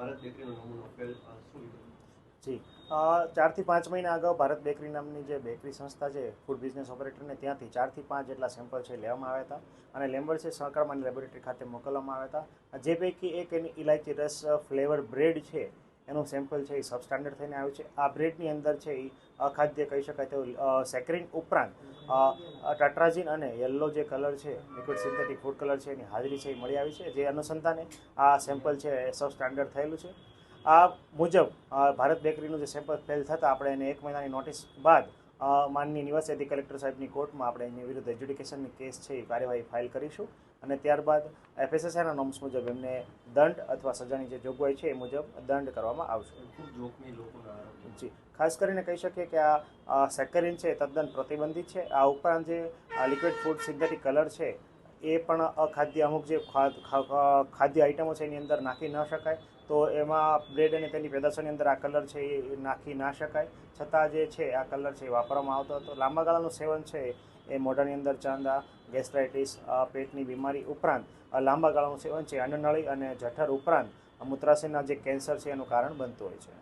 ભારત બેકરીનો જી. ચારથી પાંચ મહિના અગાઉ ભારત બેકરી નામની જે બેકરી સંસ્થા છે ફૂડ બિઝનેસ ઓપરેટરને ત્યાંથી ચારથી પાંચ જેટલા સેમ્પલ છે લેવામાં આવ્યા હતા. અને લેમ્બર છે સહકારમાની લેબોરેટરી ખાતે મોકલવામાં આવ્યા હતા. જે પૈકી એક એની ઇલાયચી રસ ફ્લેવર બ્રેડ છે એનું સેમ્પલ છે એ સબસ્ટાન્ડર્ડ થઈને આવ્યું છે. આ બ્રેડની અંદર છે એ અખાદ્ય કહી શકાય તેવું સેક્રિન ઉપરાંત ટાટ્રાજીન અને યલો જે કલર છે લિક્વિડ સિન્થેટિક ફૂડ કલર છે, એની હાજરી છે એ મળી આવી છે. જે અનુસંધાને આ સેમ્પલ છે એ સબસ્ટાન્ડર્ડ થયેલું છે. આ મુજબ ભારત બેકરીનું જે સેમ્પલ ફેલ થતાં આપણે એને એક મહિનાની નોટિસ બાદ માનનીય નિવાસી કલેક્ટર સાહેબની કોર્ટમાં આપણે એની વિરુદ્ધ એજ્યુડિકેશનની કેસ છે એ કાર્યવાહી ફાઇલ કરીશું અને ત્યારબાદ એફએસએસઆઈના નોમ્સ મુજબ એમને દંડ અથવા સજાની જે જોગવાઈ છે એ મુજબ દંડ કરવામાં આવશે. જી. ખાસ કરીને કહી શકીએ કે આ સેકરિન છે તદ્દન પ્રતિબંધિત છે. આ ઉપરાંત જે લિક્વિડ ફૂડ સિન્થેટિક કલર છે એ પણ અખાદ્ય, અમુક જે ખાદ્ય આઇટમો છે એની અંદર નાખી ન શકાય. તો એમાં બ્રેડ અને તેની પેદાશોની અંદર આ કલર છે એ નાખી ના શકાય. છતાં જે છે, આ કલર છે એ વાપરવામાં આવતો હતો. લાંબા ગાળાનું સેવન છે એ મોઢાની અંદર ચાંદા ગેસ્ટ્રાઇટિસ પેટની બીમારી ઉપરાંત લાંબા ગાળાનું સેવન છે અન્નનળી અને જઠર ઉપરાંત મૂત્રાશયના જે કેન્સર છે એનું કારણ બનતું હોય છે.